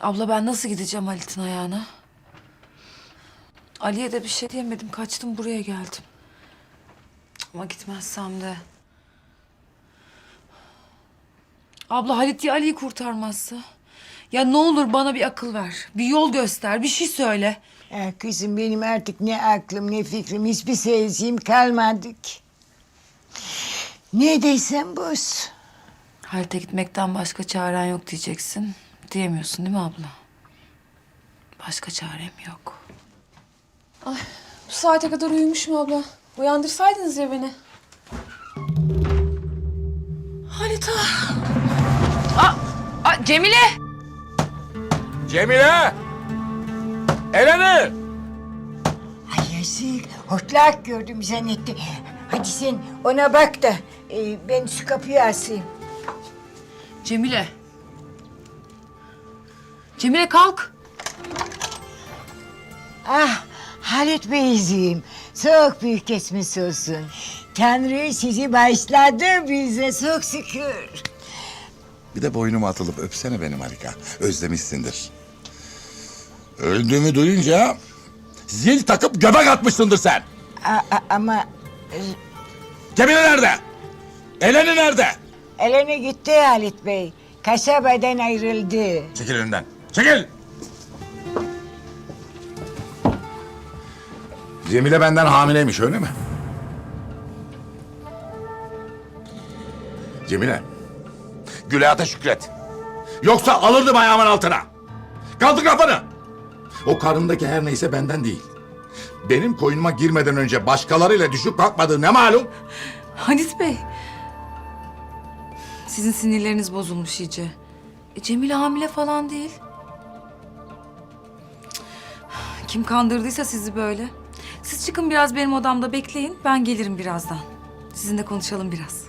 Abla ben nasıl gideceğim Halit'in ayağına? Ali'ye de bir şey diyemedim. Kaçtım buraya geldim. Ama gitmezsem de. Abla Halit ya Ali'yi kurtarmazsa? Ya ne olur bana bir akıl ver. Bir yol göster. Bir şey söyle. Ah kızım benim artık ne aklım ne fikrim hiçbir sezgim kalmadı ki. Ne desem boz. Halit'e gitmekten başka çaren yok diyeceksin. Diyemiyorsun değil mi abla? Başka çarem yok. Bu saate kadar uyumuşum abla. Uyandırsaydınız ya beni. Halit ah. Aa, aa, Cemile! Cemile! Eleni! Ay yazık hortlak gördüm zannetti. Hadi sen ona bak da e, ben şu kapıyı asayım. Cemile. Cemile kalk. Ah Halit Beyciğim çok büyük geçmiş olsun. Tanrı sizi bağışladı bize çok şükür. Bir de boynuma atılıp öpsene beni Marika. Özlemişsindir. Öldüğümü duyunca zil takıp göbek atmışsındır sen. A- a- ama Cemile nerede? Eleni nerede? Elene gitti Halit Bey. Kasabadan ayrıldı. Çekil önümden. Çekil! Cemile benden hamileymiş öyle mi? Cemile. Gülayat'a şükret. Yoksa alırdım ayağımın altına. Kaldır kafanı. O karnındaki her neyse benden değil. Benim koynuma girmeden önce başkalarıyla düşüp kalkmadığı ne malum? Halit Bey. Sizin sinirleriniz bozulmuş iyice. E, Cemile hamile falan değil. Kim kandırdıysa sizi böyle. Siz çıkın biraz benim odamda bekleyin. Ben gelirim birazdan. Sizinle konuşalım biraz.